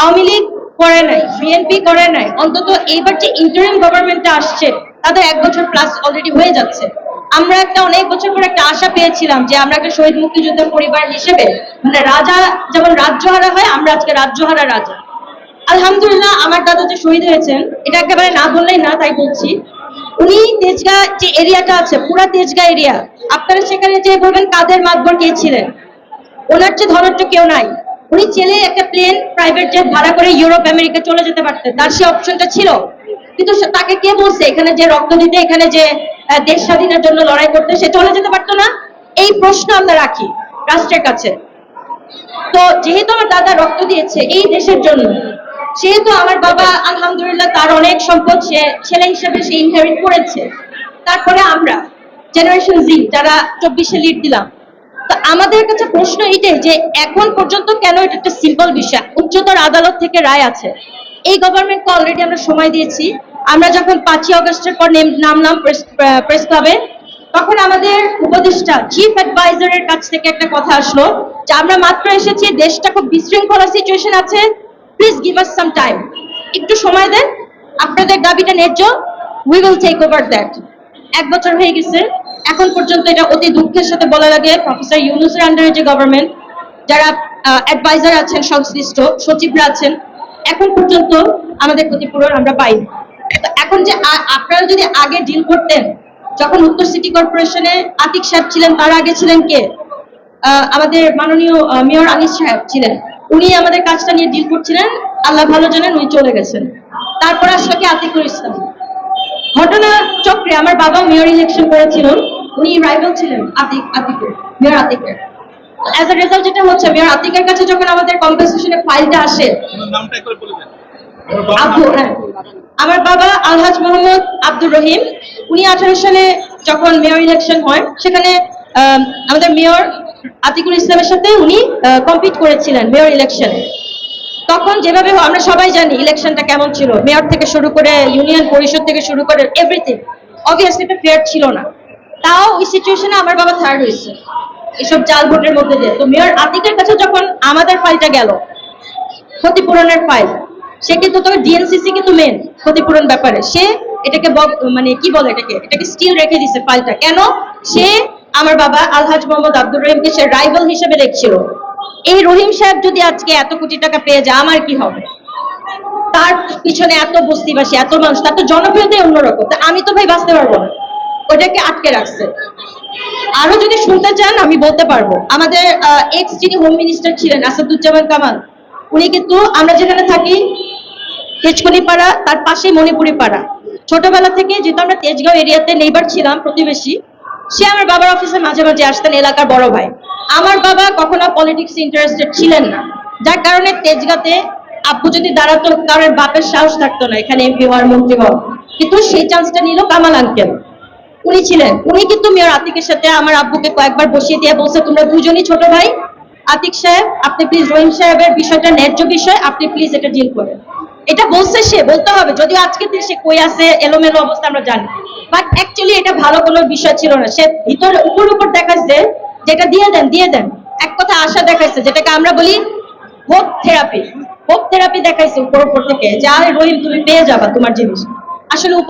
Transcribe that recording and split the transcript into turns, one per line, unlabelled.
আওয়ামী লীগ করে নাই বিএনপি করে নাই, অন্তত এইবার যে ইন্টারিম গভর্নমেন্টটা আসছে তাদের এক বছর প্লাস অলরেডি হয়ে যাচ্ছে। আমরা একটা অনেক বছর পর একটা আশা পেয়েছিলাম যে আমরা একটা শহীদ মুক্তিযোদ্ধা পরিবার হিসেবে মানে রাজা যেমন রাজ্যহারা হয়, আমরা আজকে রাজ্যহারা রাজা। আলহামদুলিল্লাহ, আমার দাদা যে শহীদ হয়েছেন, এটা একেবারে না বললেই না, তাই বলছি। উনি তেজগাঁ যে এরিয়াটা আছে, পুরা তেজগাঁ এরিয়া, আপনারা সেখানে যে বলবেন কাদের মাতবর কে ছিলেন? ওনার যে ধরনটা কেউ নাই। উনি চেলে একটা প্লেন প্রাইভেট জেট ভাড়া করে ইউরোপ আমেরিকা চলে যেতে পারতেন। তার সে অপশনটা ছিল। কিন্তু তাকে কে বলছে? এখানে যে রক্ত দিতে, এখানে যে দেশ স্বাধীনের জন্য লড়াই করতে, সে চলে যেতে পারতো না? এই প্রশ্ন আমরা রাখি রাষ্ট্রের কাছে। তো যেহেতু আমার দাদা রক্ত দিয়েছে এই দেশের জন্য, সেহেতু আমার বাবা, আলহামদুলিল্লাহ, তার অনেক সম্পদ সে ছেলে হিসেবে সে ইনহেরিট করেছে। তারপরে আমরা জেনারেশন জি যারা চব্বিশে লিড দিলাম আমাদের কাছে প্রশ্ন এইটাই যে এখন পর্যন্ত কেন এটা একটা সিম্পল বিষয়? উচ্চতর আদালত থেকে রায় আছে। এই গভর্নমেন্টকে অলরেডি আমরা সময় দিয়েছি। আমরা যখন পাঁচই অগস্টের পর নামলাম প্রেস ক্লাবে তখন আমাদের উপদেষ্টা চিফ অ্যাডভাইজারের কাছ থেকে একটা কথা আসলো যে আমরা মাত্র এসেছি, দেশটা খুব বিশৃঙ্খলা সিচুয়েশন আছে। Please give us some time একটু সময় দেন। আপনাদের দাবিটা ন্যায্য। We will take over that এক বছর হয়ে গেছে। এখন পর্যন্ত এটা অতি দুঃখের সাথে বলা লাগে প্রফেসর ইউনুসের আন্ডারে যে গভর্নমেন্ট যারা অ্যাডভাইজার আছেন, সংশ্লিষ্ট, সচিবরা আছেন, এখন পর্যন্ত আমাদের ক্ষতিপূরণ আমরা পাইনি। এখন যে আপনারা যদি আগে ডিল করতেন, যখন উত্তর সিটি কর্পোরেশনে আতিক সাহেব ছিলেন, তার আগে ছিলেন কে? আমাদের মাননীয় মেয়র আনিস সাহেব ছিলেন। উনি আমাদের কাজটা নিয়ে ডিল করছিলেন, আল্লাহ ভালো জানেন উনি চলে গেছেন। তারপর আসলে কি আতিকুল ইসলাম। ঘটনা চক্রে আমার বাবা মেয়র ইলেকশন করেছিল। উনি রাইভাল ছিলেন আতিক আতিকের মেয়র আতিকের। অ্যাজ এ রেজাল্ট যেটা হচ্ছে মেয়র আতিকের কাছে যখন আমাদের কম্পেনসেশনের ফাইলটা আসে হ্যাঁ। আমার বাবা আলহাজ মোহাম্মদ আব্দুর রহিম। উনি আঠারো সালে যখন মেয়র ইলেকশন হয় সেখানে আম, আমাদের মেয়র আতিকুল ইসলামের সাথে উনি কম্পিট করেছিলেন মেয়র ইলেকশনে তখন যেভাবে আমরা সবাই জানি ইলেকশনটা কেমন ছিল। মেয়র থেকে শুরু করে ইউনিয়ন পরিষদ থেকে শুরু করে এভরিথিং অবভিয়াসলি এটা ফেয়ার ছিল না। তাও ওই সিচুয়েশনে আমার বাবা থার্ড হয়েছে। এসব জাল ভোটের মধ্যে দিয়ে। তো মেয়র আতিকের কাছে যখন আমাদের ফাইলটা গেল, ক্ষতিপূরণের ফাইল সে কিন্তু তবে ডিএনসিসি কিন্তু মেন ক্ষতিপূরণ ব্যাপারে। সে এটাকে মানে কি বলে এটাকে? এটাকে স্টিল রেখে দিছে ফাইলটা কেন? সে আমার বাবা আলহাজ মোহাম্মদ আব্দুর রহিমকে সে রাইভাল হিসেবে দেখছিল। এই রহিম সাহেব যদি আজকে এত কোটি টাকা পেয়ে যায়, আমার কি হবে? তার পিছনে এত বস্তিবাসী, এত মানুষ, তার তো জনপ্রিয়তাই অন্যরকম। তা আমি তো ভাই বাঁচতে পারব না। ওটাকে আটকে রাখছে। আরও যদি শুনতে চান, আমি বলতে পারব। আমাদের এক্স যিনি হোম মিনিস্টার ছিলেন, আসাদুজ্জামান কামাল, উনি কিন্তু আমরা যেখানে থাকি তেজকলি পাড়া তার পাশে মণিপুরি পাড়া ছোটবেলা থেকে যেহেতু আমরা তেজগাঁও এরিয়াতে নেইবার ছিলাম, প্রতিবেশী, সে আমার বাবার অফিসে মাঝে মাঝে আসতেন এলাকার বড় ভাই। আমার বাবা কখনো পলিটিক্স ইন্টারেস্টেড ছিলেন না। যার কারণে তেজগাঁতে আব্বু যদি দাঁড়াতো, কারোর বাপের সাহস থাকতো না, এখানে এমপি হওয়ার মন্ত্রী হওয়ার কিন্তু সেই চান্সটা নিল কামাল আঙ্কেল উনি ছিলেন। উনি কিন্তু মেয়র আতিকের সাথে আমার আব্বুকে কয়েকবার বসিয়ে দিয়ে বলছে, তোমরা দুজনই ছোট ভাই। আতিক সাহেব, আপনি প্লিজ রহিম সাহেবের বিষয়টা ন্যায্য বিষয়, আপনি প্লিজ এটা ডিল করেন। এটা বলছে সে, বলতে হবে। যদিও আজকে সে কই আছে, এলোমেলো অবস্থা আমরা জানি। বাট অ্যাকচুয়ালি এটা ভালো কোনো বিষয় ছিল না। সে ভিতরে, উপর উপর দেখাচ্ছে, যেটা দিয়ে দেন দিয়ে দেন। এক কথা আশা দেখাইছে যেটাকে আমরা বলি হোপ থেরাপি হোপ থেরাপি দেখাইছে উপর উপর থেকে, যে রহিম, তুমি পেয়ে যাবা তোমার জিনিস। আসলে